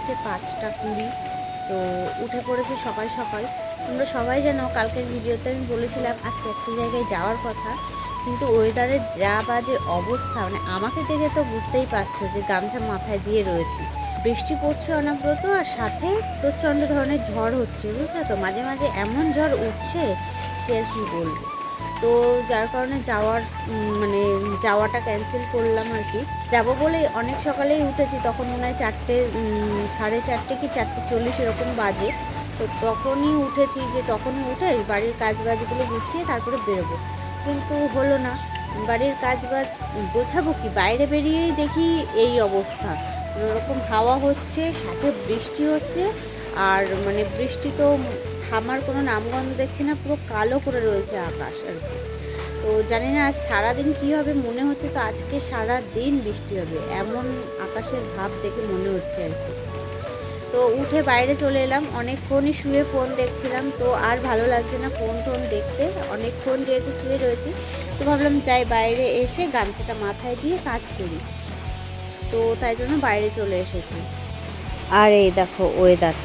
হচ্ছে পাঁচটা কুড়ি। তো উঠে পড়েছে সকাল সকাল। তোমরা সবাই জানো, কালকের ভিডিওতে আমি বলেছিলাম আজকে একটা জায়গায় যাওয়ার কথা। কিন্তু ওয়েদারের যা বাজে অবস্থা মানে আমাকে দেখে তো বুঝতেই পারছ যে গামছা মাথায় দিয়ে রয়েছি। বৃষ্টি পড়ছে অনবরত আর সাথে প্রচণ্ড ধরনের ঝড় হচ্ছে, বুঝলে তো? মাঝে মাঝে এমন ঝড় উঠছে, সে আর কি বলব? তো যার কারণে যাওয়ার মানে যাওয়াটা ক্যান্সেল করলাম আর কি। যাব বলে অনেক সকালেই উঠেছি, তখন মনে হয় চারটে সাড়ে চারটে কি চারটে চল্লিশ এরকম বাজে। তো তখনই উঠেছি যে তখনই উঠে বাড়ির কাজ বাজগুলো গুছিয়ে তারপরে বেরোবো। কিন্তু হলো না, বাড়ির কাজ বাজ গোছাবো কি? বাইরে বেরিয়েই দেখি এই অবস্থা। ওরকম হাওয়া হচ্ছে, সাথে বৃষ্টি হচ্ছে, আর মানে বৃষ্টি তো থামার কোনো নামগন্ধ দেখছি না, পুরো কালো করে রয়েছে আকাশ আর কি। তো জানি না আজ সারাদিন কী হবে, মনে হচ্ছে তো আজকে সারা দিন বৃষ্টি হবে, এমন আকাশের ভাব দেখে মনে হচ্ছে আর কি। তো উঠে বাইরে চলে এলাম, অনেকক্ষণই শুয়ে ফোন দেখছিলাম, তো আর ভালো লাগছে না ফোন টোন দেখতে, অনেকক্ষণ যেহেতু শুয়ে রয়েছি, তো ভাবলাম যাই বাইরে এসে গামছাটা মাথায় দিয়ে কাজ করি। তো তাই জন্য বাইরে চলে এসেছি। আর এই দেখো ওয়েদার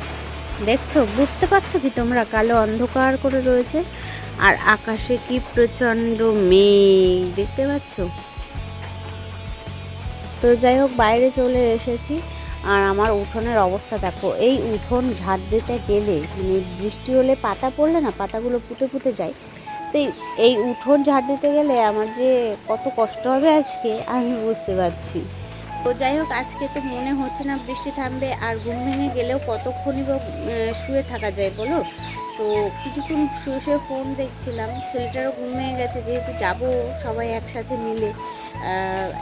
দেখছ? বুঝতে পারছ কি তোমরা? কালো অন্ধকার করে রয়েছে আর আকাশে কি প্রচণ্ড মেঘ? দেখতে পাচ্ছ? তো যাই হোক, বাইরে চলে এসেছি আর আমার উঠোনের অবস্থা দেখো। এই উঠোন ঝাঁট দিতে গেলে মানে বৃষ্টি হলে পাতা পড়লে না, পাতাগুলো পুঁতে পুঁতে যায়। তো এই- উঠোন ঝাঁট দিতে গেলে আমার যে কত কষ্ট হবে আজকে, আমি বুঝতে পারছি। তো যাই হোক, আজকে তো মনে হচ্ছে না বৃষ্টি থামবে আর ঘুম ভেঙে গেলেও কতক্ষণই বা শুয়ে থাকা যায় বলো? তো কিছুক্ষণ শুয়ে শুয়ে ফোন দেখছিলাম, ছেলেটারও ঘুম ভেঙে গেছে, যেহেতু যাব সবাই একসাথে মিলে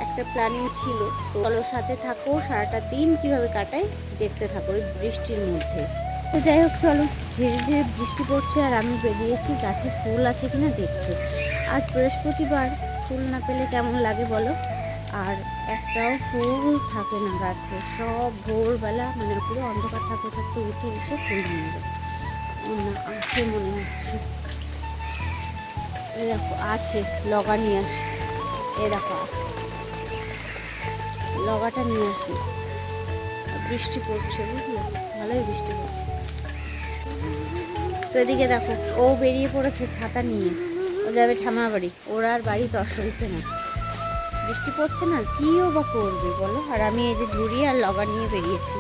একটা প্ল্যানিং ছিল। তো চলো সাথে থাকো, সারাটা দিন কীভাবে কাটাই দেখতে থাকো ওই বৃষ্টির মধ্যে। তো যাই হোক, চলো ধীরে ধীরে বৃষ্টি পড়ছে আর আমি বেরিয়েছি, গাছে ফুল আছে কিনা দেখতে। আজ বৃহস্পতিবার, ফুল না পেলে কেমন লাগে বলো? আর একটাও ফুল থাকে না গাছে, সব ভোরবেলা মানে পুরো অন্ধকার থাকতে থাকতে উঠে উঠে ফুল নিয়ে যায় আছে, মনে হচ্ছে। দেখো, আছে, লগা নিয়ে আসি। এ দেখো, লগাটা নিয়ে আসি। বৃষ্টি পড়ছে, বুঝলে? ভালোই বৃষ্টি পড়ছে। তো এদিকে দেখো, ও বেরিয়ে পড়েছে ছাতা নিয়ে। ও যাবে ঠামা বাড়ি। ওর আর বাড়ি দশ হয়েছে না। বৃষ্টি পড়ছে না? কি ও বা করবে বলো? আর আমি এই যে ঝুড়ি আর লগা নিয়ে বেরিয়েছি।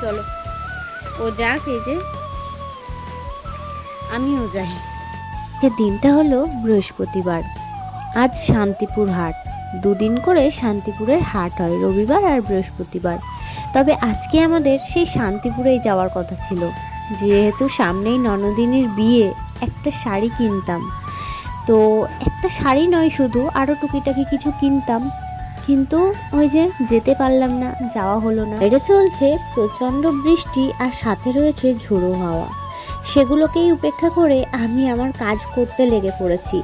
চলো, ও যাক এই যে। আমিও যাই। যে দিনটা হলো বৃহস্পতিবার। আজ শান্তিপুর হাট। দুদিন করে শান্তিপুরের হাট হয়, রবিবার আর বৃহস্পতিবার। তবে আজকে আমাদের সেই শান্তিপুরেই যাওয়ার কথা ছিল। যেহেতু সামনেই ননদিনীর বিয়ে, একটা শাড়ি কিনতাম। তো একটা শাড়ি নয় শুধু আরও টুকিটাকি কিছু কিনতাম। কিন্তু ওই যে যেতে পারলাম না, যাওয়া হলো না। এটা চলছে প্রচণ্ড বৃষ্টি আর সাথে রয়েছে ঝোড়ো হাওয়া। সেগুলোকেই উপেক্ষা করে আমি আমার কাজ করতে লেগে পড়েছি।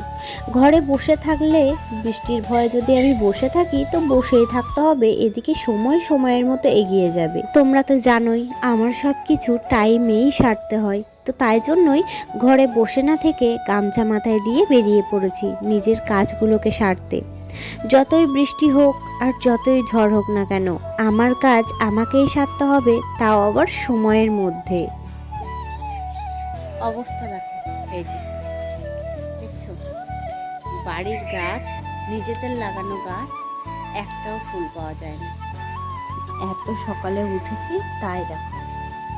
ঘরে বসে থাকলে, বৃষ্টির ভয়ে যদি আমি বসে থাকি, তো বসেই থাকতে হবে। এদিকে সময় সময়ের মতো এগিয়ে যাবে। তোমরা তো জানোই, আমার সব কিছু টাইমেই সারতে হয়। তো তাই জন্যই ঘরে বসে না থেকে গামছা মাথায় দিয়ে বেরিয়ে পড়েছি নিজের কাজগুলোকে সারতে। যতই বৃষ্টি হোক আর যতই ঝড় হোক না কেন আমার কাজ আমাকেই সারতে হবে তাও আবার সময়ের মধ্যে। অবস্থা দেখো এই যে দেখছ? বাড়ির গাছ নিজেদের লাগানো গাছ একটাও ফুল পাওয়া যায় না। এত সকালে উঠেছি তাই দেখো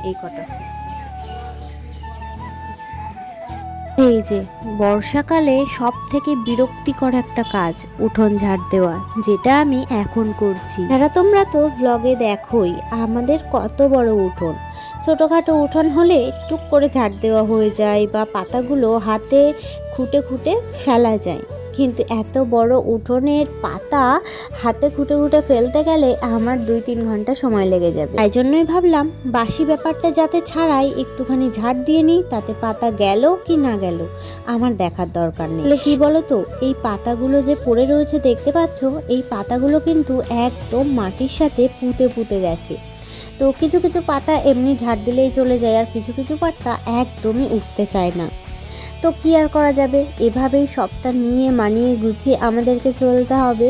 এই কটা ফুল। এই যে, বর্ষাকালে সব থেকে বিরক্তিকর একটা কাজ, উঠোন ঝাড় দেওয়া, যেটা আমি এখন করছি। যারা তোমরা তো ব্লগে দেখোই, আমাদের কত বড় উঠোন। ছোটোখাটো উঠোন হলে টুক করে ঝাড় দেওয়া হয়ে যায় বা পাতাগুলো হাতে খুঁটে খুঁটে ফেলা যায়। কিন্তু এত বড় উঠোনের পাতা হাতে খুঁটে খুঁটে ফেলতে গেলে আমার দুই তিন ঘণ্টা সময় লেগে যাবে। তাই জন্যই ভাবলাম বাসি ব্যাপারটা যাতে ছাড়াই একটুখানি ঝাড় দিয়ে নিই, তাতে পাতা গেল কি না গেল আমার দেখার দরকার নেই। কি বলো তো এই পাতাগুলো যে পড়ে রয়েছে দেখতে পাচ্ছ, এই পাতাগুলো কিন্তু একদম মাটির সাথে পুঁতে পুঁতে গেছে। তো কিছু কিছু পাতা এমনি ঝাড় দিলেই চলে যায়, আর কিছু কিছু পাতা একদমই উঠতে চায় না। তো কি আর করা যাবে? এভাবেই সবটা নিয়ে মানিয়ে গুছিয়ে আমাদেরকে চলতে হবে।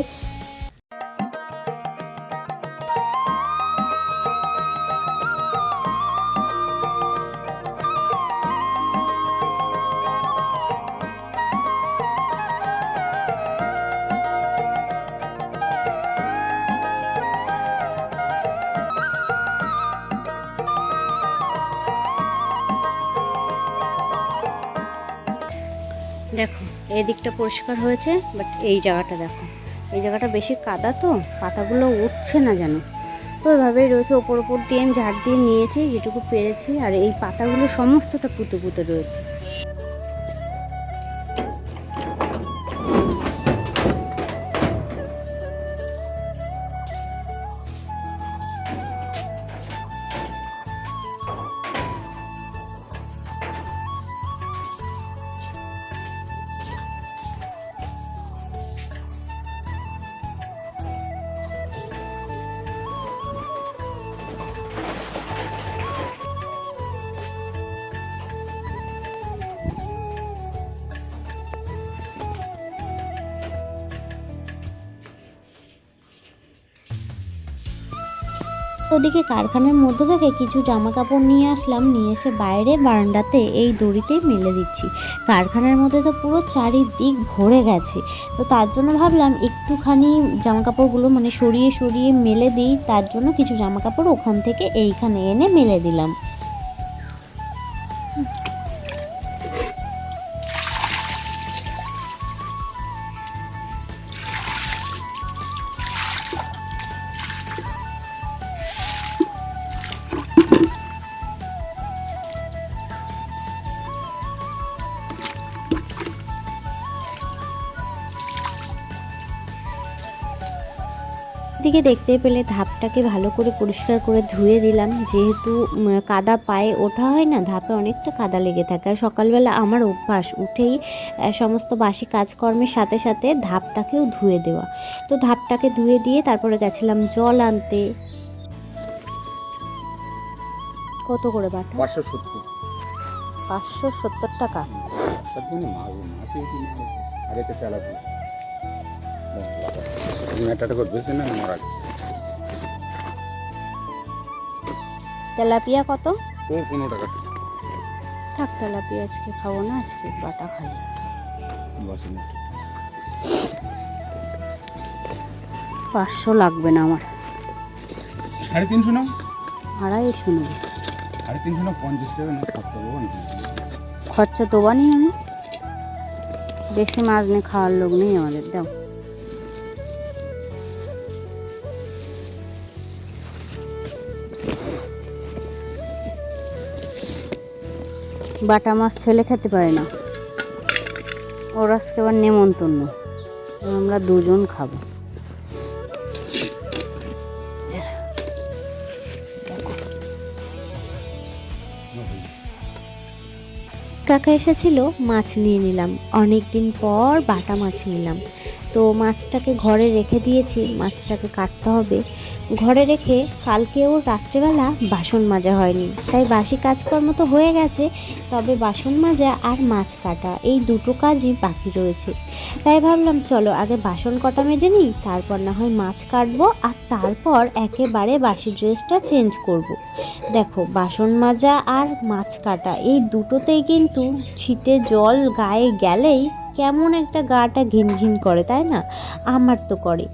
পরিষ্কার হয়েছে বাট এই জায়গাটা দেখো। এই জায়গাটা বেশি কাদা তো, পাতাগুলো উঠছে না যেন। তো এভাবেই রয়েছে, ওপর ওপর দিয়ে আমি ঝাড় দিয়ে নিয়েছি, যেটুকু পেরেছি, আর এই পাতাগুলো সমস্তটা পুঁতে পুঁতে রয়েছে। ওদিকে কারখানার মধ্যে থেকে কিছু জামা কাপড় নিয়ে আসলাম, নিয়ে এসে বাইরে বারান্দাতে এই দড়িতেই মেলে দিচ্ছি। কারখানার মধ্যে তো পুরো চারিদিক ভরে গেছে। তো তার জন্য ভাবলাম একটুখানি জামা কাপড়গুলো মানে সরিয়ে সরিয়ে মেলে দিই, তার জন্য কিছু জামা কাপড় ওখান থেকে এইখানে এনে মেলে দিলাম। দিকে দেখতে পেলে ধাপটাকে ভালো করে পরিষ্কার করে ধুয়ে দিলাম। যেহেতু কাদা পায়ে ওঠা হয় না ধাপে অনেকটা কাদা লেগে থাকে। আর সকালবেলা আমার অভ্যাস উঠেই সমস্ত বাসি কাজকর্মের সাথে সাথে ধাপটাকেও ধুয়ে দেওয়া। তো ধাপটাকে ধুয়ে দিয়ে তারপরে গেছিলাম জল আনতে। কত করে বাটা? পাঁচশো সত্তর। পাঁচশো সত্তর টাকা? একটা বেশি না মারা তেলাপিয়া কত? ও পনেরো টাকা। থাক তেলাপিয়া আজকে খাব না আজকে বাটা খাই। পাঁচশো লাগবে না আমার। সাড়ে তিনশো না আড়াইশো নেব। সাড়ে তিনশো না পঞ্চাশ টাকা না খরচা দেবো না খরচা দেবো নি। আমি বেশি মাছ নিয়ে খাওয়ার লোক নেই আমাদের দাও। বাটা মাছ ছেলে খেতে পারে না। ওর আজকে আবার নেমন্তন্ন। আমরা দুজন খাব। কাকা এসেছিল, মাছ নিয়ে নিলাম। অনেক দিন পর বাটা মাছ নিলাম। তো মাছটাকে ঘরে রেখে দিয়েছি, মাছটাকে কাটতে হবে। ঘরে রেখে কালকে ওর রাত্রেবেলা বাসন মাজা হয়নি। তাই বাসি কাজকর্ম তো হয়ে গেছে, তবে বাসন মাজা আর মাছ কাটা এই দুটো কাজই বাকি রয়েছে। তাই ভাবলাম, চলো আগে বাসন কটা মেজে নিই, তারপর না হয় মাছ কাটবো আর তারপর একেবারে বাসি ড্রেসটা চেঞ্জ করব। দেখো, বাসন মাজা আর মাছ কাটা এই দুটোতেই কিন্তু ছিটে জল গায়ে গেলেই কেমন একটা গাটা ঘিন ঘিন করে, তাই না? আমার তো করে।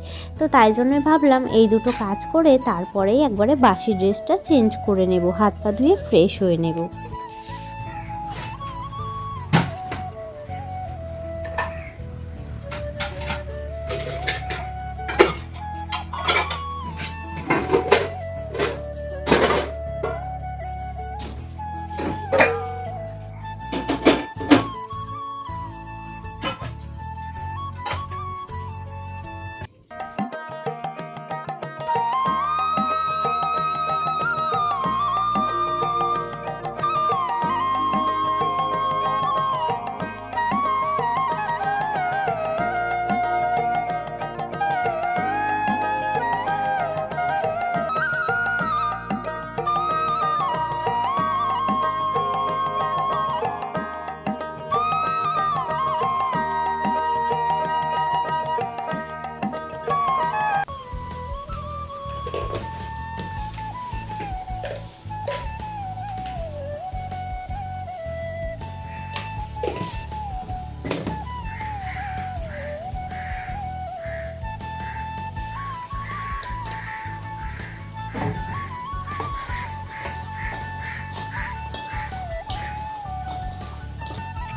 তো তাই জন্য ভাবলাম এই দুটো কাজ করে তারপরেই একবারে বাসি ড্রেসটা চেঞ্জ করে নেব, হাত পা ধুয়ে ফ্রেশ হয়ে নেব।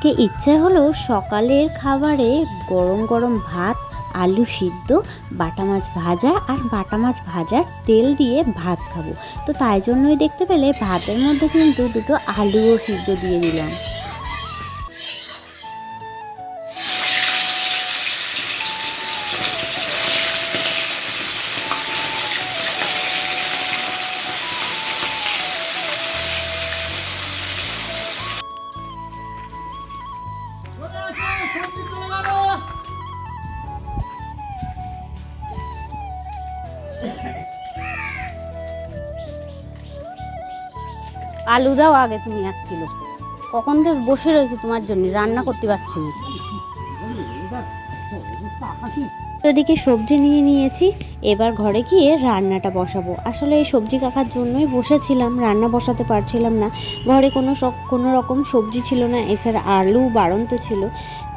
আজকে ইচ্ছে হলো সকালের খাবারে গরম গরম ভাত, আলু সিদ্ধ, বাটা মাছ ভাজা আর বাটা মাছ ভাজার তেল দিয়ে ভাত খাব। তো তাই জন্যই দেখতে পেলে ভাতের মধ্যে কিন্তু দুটো আলুও সিদ্ধ দিয়ে দিলাম। আলু দাও, আগে তুমি এক কিলো। কখন থেকে বসে রয়েছে তোমার জন্য? রান্না করতে পারছি না। ওদিকে সবজি নিয়ে নিয়েছি, এবার ঘরে গিয়ে রান্নাটা বসাবো। আসলে এই সবজি কাকার জন্যই বসেছিলাম, রান্না বসাতে পারছিলাম না। ঘরে কোনো কোনো রকম সবজি ছিল না, এছাড়া আলু বাড়ন্ত ছিল।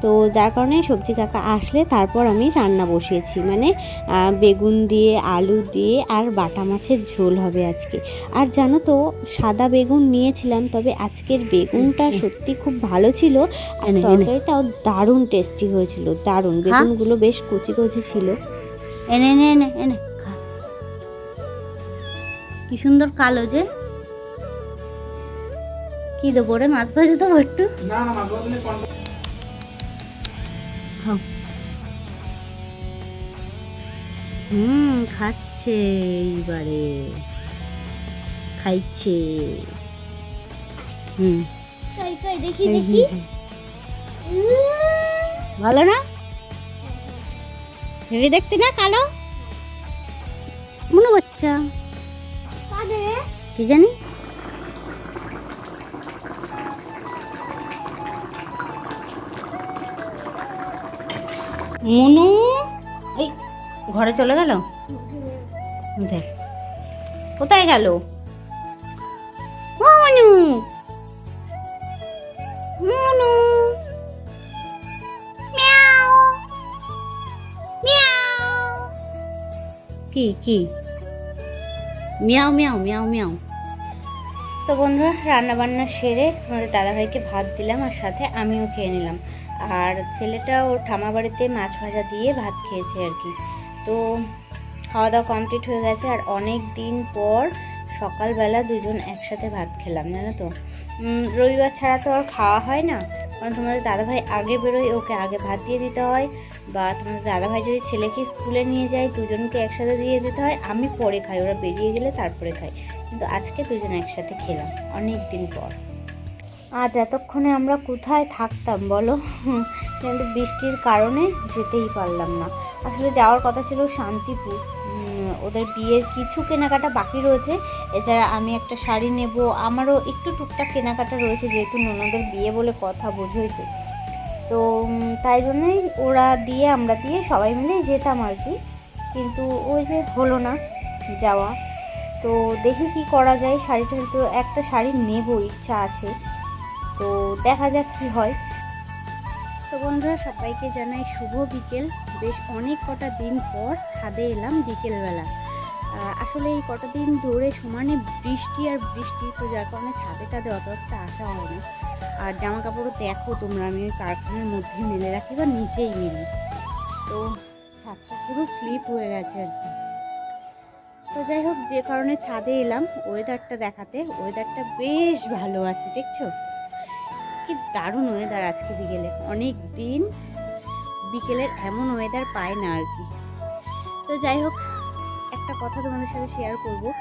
তো যার কারণে সবজি কাকা আসলে তারপর আমি রান্না বসিয়েছি। মানে বেগুন দিয়ে আলু দিয়ে আর বাটা মাছের ঝোল হবে আজকে। আর জানো তো সাদা বেগুন নিয়েছিলাম তবে আজকের বেগুনটা সত্যি খুব ভালো ছিল। আর। তরকারিটাও দারুণ টেস্টি হয়েছিল দারুণ। বেগুনগুলো বেশ কচি কচি ছিল। এনে এনে এনে এনে কি সুন্দর কালো যে। কি দেবো রে মাছ ভাজি দেবো একটু? হুম খাচ্ছে এইবারে। খাইছে। হুম। দেখি দেখি। ভালো না? হেভি দেখতে না কালো? মনে বাচ্চা কি জানি? মনু? ঘরে চলে গেল? দেখ, কোথায় গেল? মনু মনু কি কি? Meow meow meow meow. তো বন্ধুরা রান্না বান্না সেরে আমাদের দাদাভাইকে ভাত দিলাম আর সাথে আমিও খেয়ে নিলাম। আর ছেলেটা ওর ঠামা বাড়িতে মাছ ভাজা দিয়ে ভাত খেয়েছে আর কি। তো খাওয়া দাওয়া কমপ্লিট হয়ে গেছে আর অনেক দিন পর সকালবেলা দুজন একসাথে ভাত খেলাম, জানো তো? রবিবার ছাড়া তো আর খাওয়া হয় না। কারণ তোমাদের দাদাভাই আগে বেরোয়, ওকে আগে ভাত দিয়ে দিতে হয়। বা তোমাদের দাদাভাই যদি ছেলেকে স্কুলে নিয়ে যায়, দুজনকে একসাথে দিয়ে দিতে হয়। আমি পরে খাই, ওরা বেরিয়ে গেলে তারপরে খাই। কিন্তু আজকে দুজন একসাথে খেলাম, অনেক দিন পর। আজ এতক্ষণে আমরা কোথায় থাকতাম বলো? কিন্তু বৃষ্টির কারণে যেতেই পারলাম না। আসলে যাওয়ার কথা ছিল শান্তিপুর। ওদের বিয়ের কিছু কেনাকাটা বাকি রয়েছে। এছাড়া আমি একটা শাড়ি নেব। আমারও একটু টুকটাক কেনাকাটা রয়েছে, যেহেতু ননদের বিয়ে বলে কথা বোঝোই তো তো তাই জন্যই ওরা দিয়ে, আমরা দিয়ে সবাই মিলে যেতাম আর কি। কিন্তু ওই যে হলো না যাওয়া। তো দেখি কি করা যায়। শাড়িটা তো একটা শাড়ি নেব ইচ্ছা আছে। তো দেখা যাক কি হয়। তো বন্ধুরা, সবাইকে জানাই শুভ বিকেল। বেশ অনেক কটা দিন পর ছাদে এলাম বিকেলবেলা। আসলে এই কটা দিন ধরে সমানে বৃষ্টি আর বৃষ্টি, তো যার কারণে ছাদে টাদে অত একটা আসা হয় না। আর জামা কাপড়ও দেখো তোমরা, আমি ওই কারখানার মধ্যে মেলে রাখি বা নিচেই মেলি। তো ছাদটা পুরো স্লিপ হয়ে গেছে আর কি। তো যাই হোক, যে কারণে ছাদে এলাম ওয়েদারটা দেখাতে। ওয়েদারটা বেশ ভালো আছে, দেখছ? কি দারুণ ওয়েদার আজকে বিকেলে। অনেক দিন বিকেলের এমন ওয়েদার পায় না আর কি। তো যাই হোক, একটা কথা তোমাদের সাথে শেয়ার করব।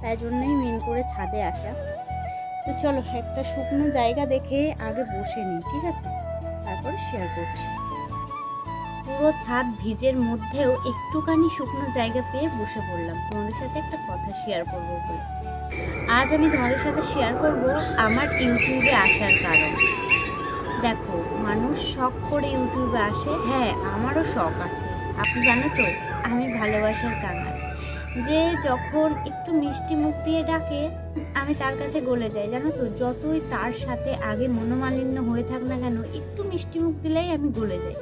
তাই জন্যই মেন করে ছাদে আসা। তো চলো, একটা শুকনো জায়গা দেখে আগে বসে নিই, ঠিক আছে? তারপর শেয়ার করছি। পুরো ছাদ ভিজের মধ্যেও একটুখানি শুকনো জায়গা পেয়ে বসে পড়লাম। তোমাদের সাথে একটা কথা শেয়ার করব বলে। আজ আমি তোমাদের সাথে শেয়ার করব আমার ইউটিউবে আসার কারণ। দেখো, মানুষ শখ করে ইউটিউবে আসে। হ্যাঁ আমারও শখ আছে। আপনি জানো তো, আমি ভালোবাসার কাঙাল। যে যখন একটু মিষ্টি মুখ দিয়ে ডাকে, আমি তার কাছে গলে যাই। জানো তো, যতই তার সাথে আগে মনোমালিন্য হয়ে থাক না কেন, একটু মিষ্টি মুখ দিলেই আমি গলে যাই।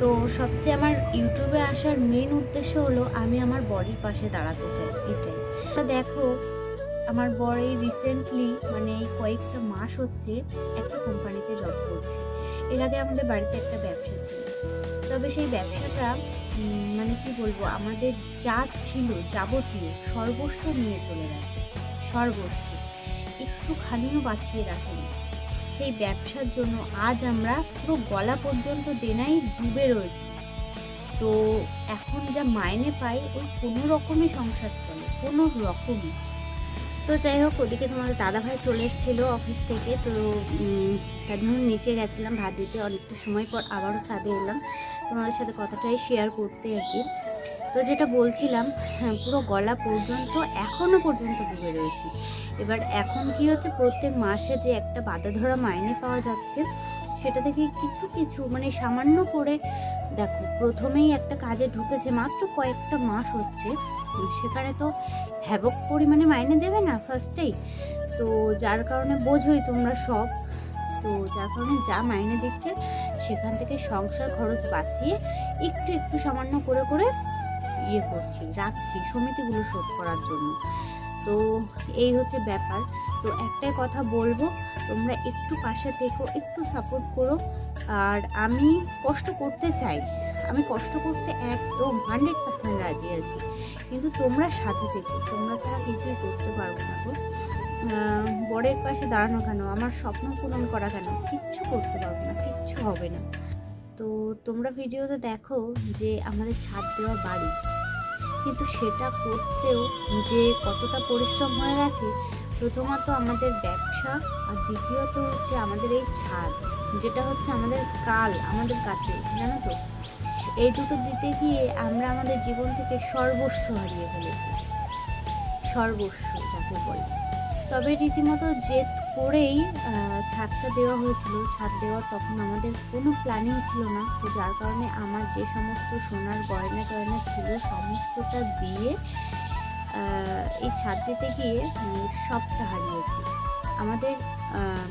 তো সবচেয়ে আমার ইউটিউবে আসার মেন উদ্দেশ্য হলো আমি আমার বডির পাশে দাঁড়াতে চাই, এটাই। দেখো আমার বর এই রিসেন্টলি মানে এই কয়েকটা মাস হচ্ছে একটা কোম্পানিতে জব করছে। এর আগে আমাদের বাড়িতে একটা ব্যবসা ছিল। তবে সেই ব্যবসাটা মানে কি বলব, আমাদের যা ছিল যাবতীয় সর্বস্ব নিয়ে চলে গেছে। সর্বস্ব। একটুখানিও বাঁচিয়ে রাখেনি। সেই ব্যবসার জন্য আজ আমরা পুরো গলা পর্যন্ত দেনাই ডুবে রয়েছি। তো এখন যা মাইনে পাই, ওই কোনো রকমই সংসার চলে, কোনো রকমই। তো যাই হোক, ওদিকে তোমাদের দাদাভাই চলে এসেছিল অফিস থেকে। তো তার জন্য নিচে গেছিলাম, ভাত দিতে। অনেকটা সময় পর আবারও ছাদে এলাম। তোমাদের সাথে কথাটাই শেয়ার করতে আর কি। তো যেটা বলছিলাম হ্যাঁ পুরো গলা পর্যন্ত এখনও পর্যন্ত ডুবে রয়েছি। এবার এখন কি হচ্ছে, প্রত্যেক মাসে যে একটা বাধা ধরা মাইনে পাওয়া যাচ্ছে, সেটা থেকে কিছু কিছু মানে সামান্য করে দেখো, প্রথমেই একটা কাজে ঢুকেছে, মাত্র কয়েকটা মাস হচ্ছে। সেখানে তো হ্যাবক পরিমাণে মাইনে দেবে না ফার্স্টেই তো যার কারণে বোঝোই তোমরা সব। তো যার কারণে যা মাইনে দিচ্ছে, সেখান থেকে সংসার খরচ বাঁচিয়ে একটু একটু সামান্য করে করে ইয়ে করছি, রাখছি সমিতিগুলো শোধ করার জন্য। তো এই হচ্ছে ব্যাপার। তো একটাই কথা বলব, তোমরা একটু পাশে থেকো, একটু সাপোর্ট করো। আর আমি কষ্ট করতে চাই। আমি কষ্ট করতে একদম হান্ড্রেড পার্সেন্ট রাজি আছি। কিন্তু তোমরা সাথে থেকো। তোমরা ছাড়া কিছুই করতে পারব না গো। বরের পাশে দাঁড়ানো কেন? আমার স্বপ্ন পূরণ করা কেন? কিচ্ছু করতে পারব না, কিচ্ছু হবে না। তো তোমরা ভিডিওতে দেখো যে আমাদের ছাদ দেওয়া বাড়ি। কিন্তু সেটা করতেও যে কতটা পরিশ্রম হয়ে গেছে, প্রথমত আমাদের ব্যবসা আর দ্বিতীয়ত হচ্ছে আমাদের এই ছাদ, যেটা হচ্ছে আমাদের কাল, আমাদের কাছে, জানো তো? এই দুটো দিতে গিয়ে আমরা আমাদের জীবন থেকে সর্বস্ব হারিয়ে ফেলেছি। সর্বস্ব, যাকে বলে। তবে রীতিমতো জেদ করেই ছাদটা দেওয়া হয়েছিল। ছাদ দেওয়ার তখন আমাদের কোনো প্ল্যানিং ছিল না। তো যার কারণে আমার যে সমস্ত সোনার গয়না টয়না ছিল, সমস্তটা দিয়ে এই ছাদ দিতে গিয়ে সবটা হারিয়েছি। আমাদের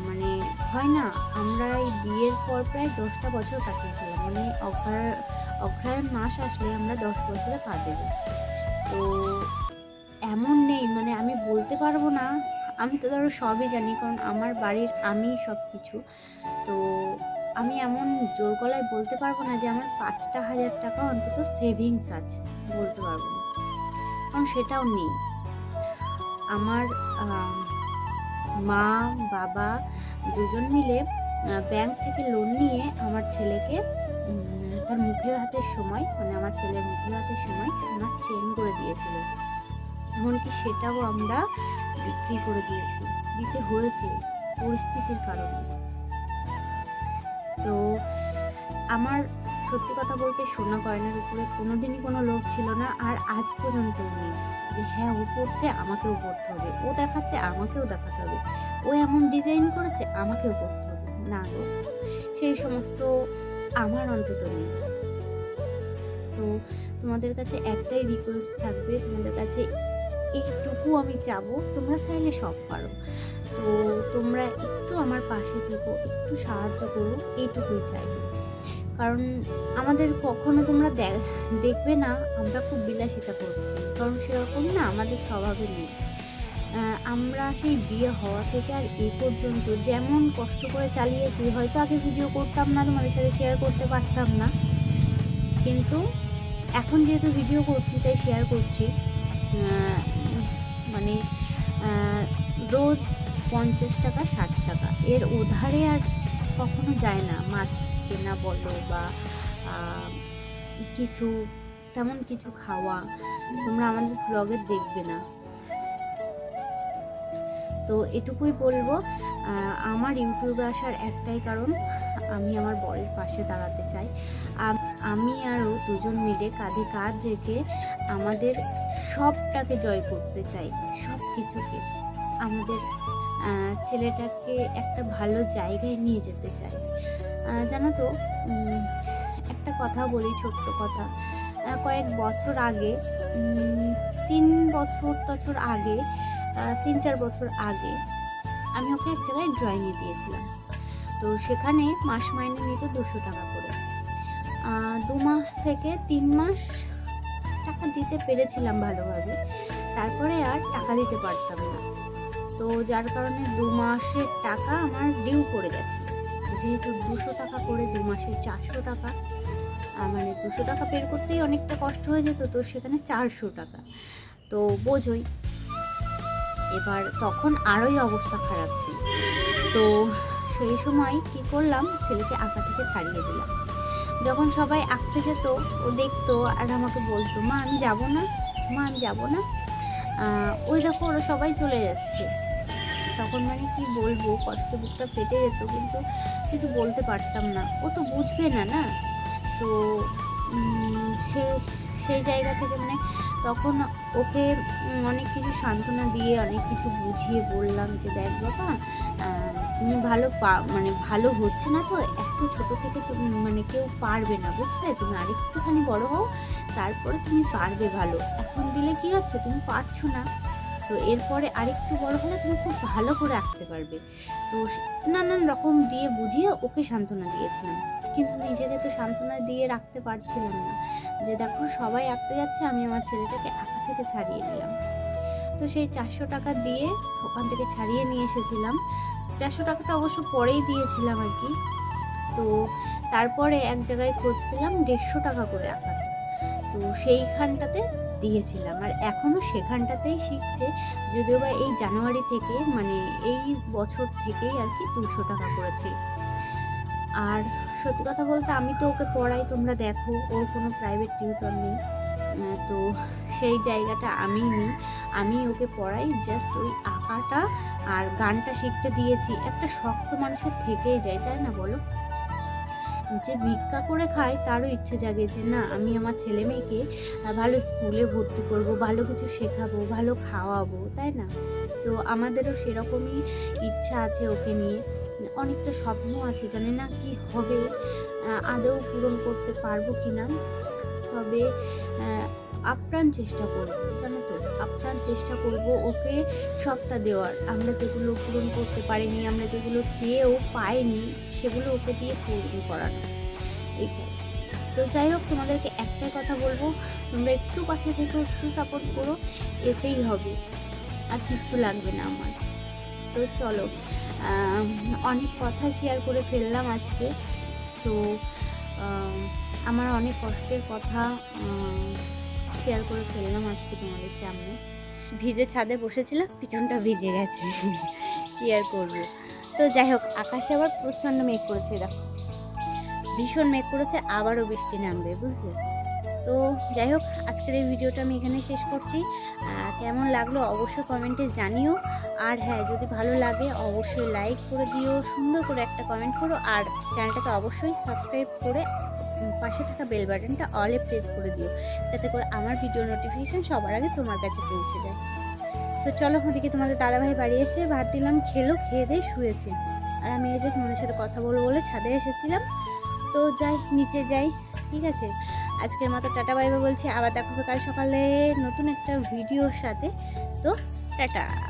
মানে হয় না, আমরা এই বিয়ের পর প্রায় দশটা বছর কাটিয়েছিলাম। মানে অগ্রায়ণ অগ্রায়ণ মাস আসলে আমরা দশ বছরে পা দেবো। তো এমন নেই মানে আমি বলতে পারব না। আমি তো ধরো সবই জানি, কারণ আমার বাড়ির আমি সব কিছু তো আমি এমন জোর গলায় বলতে পারব না যে আমার পাঁচটা হাজার টাকা অন্তত সেভিংস আছে, বলতে পারব না। কারণ সেটাও নেই। আমার মা, বাবা দুজন মিলে ব্যাংক থেকে লোন নিয়ে আমার ছেলেকে তার মুখের হাতের সময় মানে আমার ছেলের মুখের হাতের সময় সোনার চেন করে দিয়েছিল। এমনকি সেটাও আমরা বিক্রি করে দিয়েছি। দিতে হয়েছে পরিস্থিতির কারণে। তো আমার সত্যি কথা বলতে সোনা গয়নার উপরে কোনোদিনই কোনো লোভ ছিল না, আর আজ পর্যন্ত নেই। যে হ্যাঁ ও পড়ছে আমাকেও পড়তে হবে। ও দেখাচ্ছে, আমাকেও দেখাতে হবে। ও এমন ডিজাইন করেছে, আমাকেও করতে হবে। না গো। সেই সমস্ত আমার অন্তত নেই। তো তোমাদের কাছে একটাই রিকোয়েস্ট থাকবে, তোমাদের কাছে এইটুকু আমি চাবো, তোমরা চাইলে সব পারো। তো তোমরা একটু আমার পাশে থেকো, একটু সাহায্য করো, এইটুকুই চাইব কারণ আমাদের কখনো তোমরা দেখবে না, আমরা খুব বিলাসিতা করছি। কারণ সেরকম না, আমাদের স্বভাবে নেই। আমরা সেই বিয়ে হওয়া থেকে আর এ পর্যন্ত যেমন কষ্ট করে চালিয়েছি, হয়তো আগে ভিডিও করতাম না, তোমাদের সাথে শেয়ার করতে পারতাম না। কিন্তু এখন যেহেতু ভিডিও করছি, তাই শেয়ার করছি। মানে রোজ পঞ্চাশ টাকা, ষাট টাকা। এর উধারে আর কখনো যায় না। মাছ কেনা বলো বা কিছু, তেমন কিছু খাওয়া। তোমরা আমাদের ব্লগে দেখবে না। তো এটুকুই বলব আমার ইউটিউবে আসার একটাই কারণ, আমি আমার বরের পাশে দাঁড়াতে চাই। আম- আরও দুজন মিলে কাঁধে কাঁধ রেখে আমাদের সবটাকে জয় করতে চাই সব কিছুকে আমাদের ছেলেটাকে একটা ভালো জায়গায় নিয়ে যেতে চাই। জানো তো একটা কথা বলি, ছোট্ট কথা। কয়েক বছর আগে তিন বছর বছর আগে তিন চার বছর আগে আমি ওকে এক জায়গায় ড্রয়িংয়ে দিয়েছিলাম। তো সেখানে মাস মাইনে নিত দুশো টাকা করে। দু মাস থেকে তিন মাস টাকা দিতে পেরেছিলাম ভালোভাবে। তারপরে আর টাকা দিতে পারতাম না। তো যার কারণে দু মাসের টাকা আমার ডিউ পড়ে গেছে। যেহেতু দুশো টাকা করে দু মাসে চারশো টাকা মানে দুশো টাকা বের করতেই অনেকটা কষ্ট হয়ে যেত, তো সেখানে চারশো টাকা। তো বোঝোই এবার তখন আরোই অবস্থা খারাপ ছিল। তো সেই সময় কী করলাম? ছেলেকে আঁকা থেকে ছাড়িয়ে দিলাম। যখন সবাই আঁকতে যেত, ও দেখতো আর আমাকে বলতো, মা, আমি যাব না। মা, আমি যাব না। ওই দেখো, ওরা সবাই চলে যাচ্ছে। তখন মানে কি বলব, কষ্ট বুকটা ফেটে যেত, কিন্তু কিছু বলতে পারতাম না। ও তো বুঝবে না না? তো সে, সেই জায়গা থেকে মানে তখন ওকে অনেক কিছু সান্ত্বনা দিয়ে, অনেক কিছু বুঝিয়ে বললাম যে, দেখ বাবা তুমি ভালো পা- মানে ভালো হচ্ছে না তো, এত ছোট থেকে তুমি মানে কেউ পারবে না, বুঝলে? তুমি আরেকটুখানি বড় হও, তারপরে তুমি পারবে ভালো। এখন দিলে কি হচ্ছে? তুমি পারছ না। তো এরপরে আরেকটু বড় হলে তুমি খুব ভালো করে আঁকতে পারবে। তো নানান রকম দিয়ে বুঝিয়ে ওকে সান্ত্বনা দিয়েছিলাম। কিন্তু নিজেকে তো সান্ত্বনা দিয়ে রাখতে পারছিলাম না। যে দেখো সবাই আঁকতে যাচ্ছে, আমি আমার ছেলেটাকে আঁকা থেকে ছাড়িয়ে নিলাম তো সেই চারশো টাকা দিয়ে ওখান থেকে ছাড়িয়ে নিয়ে এসেছিলাম। চারশো টাকাটা অবশ্য পরেই দিয়েছিলাম আর কি। তো তারপরে এক জায়গায় পেলাম দেড়শো টাকা করে আঁকা। তো সেইখানটাতে দিয়েছিলাম। আর এখনও সেখানটাতেই শিখছে, যদিও বা এই জানুয়ারি থেকে মানে এই বছর থেকেই আর কি দুশো টাকা করেছি। আর সত্যি কথা বলতে আমি তো ওকে পড়াই, তোমরা দেখো, ওর কোনো প্রাইভেট টিউটর নেই। তো সেই জায়গাটা আমি নিই। আমি ওকে পড়াই জাস্ট ওই আঁকাটা আর গানটা শিখতে দিয়েছি। একটা শক্ত মানুষের থেকেই যায়, তাই না বলো? যে ভিক্ষা করে খায়, তারও ইচ্ছে জাগে যে, না, আমি আমার ছেলে মেয়েকে ভালো স্কুলে ভর্তি করব, ভালো কিছু শেখাবো, ভালো খাওয়াবো। তাই না? তো আমাদেরও সেরকমই ইচ্ছা আছে ওকে নিয়ে। অনেকটা স্বপ্ন আছে, জানি না কি হবে আদৌ পূরণ করতে পারব কি না তবে আপ্রাণ চেষ্টা করব, জানো তো? আপ্রাণ চেষ্টা করব ওকে সবটা দেওয়ার। আমরা যেগুলো পূরণ করতে পারিনি, আমরা যেগুলো চেয়েও পাইনি, সেগুলো ওকে দিয়ে পূরণ করানো এইটাই। তো যাই হোক, তোমাদেরকে একটাই কথা বলব, তোমরা একটু পাশে থেকে, একটু সাপোর্ট করো, এতেই হবে। আর কিচ্ছু লাগবে না আমার। তো চলো অনেক কথা শেয়ার করে ফেললাম আজকে। তো আমার অনেক কষ্টের কথা শেয়ার করে ফেললাম আজকে তোমাদের সামনে। ভিজে ছাদে বসেছিলাম, পিছনটা ভিজে গেছে। কি আর করব? তো যাই হোক, আকাশে আবার প্রচণ্ড মেঘ করেছে, দেখো। ভীষণ মেঘ করেছে, আবারও বৃষ্টি নামবে, বুঝলে? তো যাই হোক, আজকের এই ভিডিওটা আমি এখানে শেষ করছি। কেমন লাগল অবশ্যই কমেন্টে জানিও। আর হ্যাঁ যদি ভালো লাগে অবশ্যই লাইক করে দিও, সুন্দর করে একটা কমেন্ট করো, আর চ্যানেলটাকে অবশ্যই সাবস্ক্রাইব করে পাশে থাকা বেল বাটনটা অলে প্রেস করে দিও, যাতে করে আমার ভিডিও নোটিফিকেশান সবার আগে তোমার কাছে পৌঁছে যায়। তো চলো ওদিকে তোমাদের দাদাভাই বাড়ি এসে ভাত দিলাম, খেলো, খেয়ে দিয়ে শুয়েছে। আর আমি এই যে সাথে কথা বলব বলে ছাদে এসেছিলাম। তো যাই, নিচে যাই, ঠিক আছে? আজকের মতো টাটা বাইবে বলছি। আবার দেখা কাল সকালে নতুন একটা ভিডিওর সাথে। তো টাটা।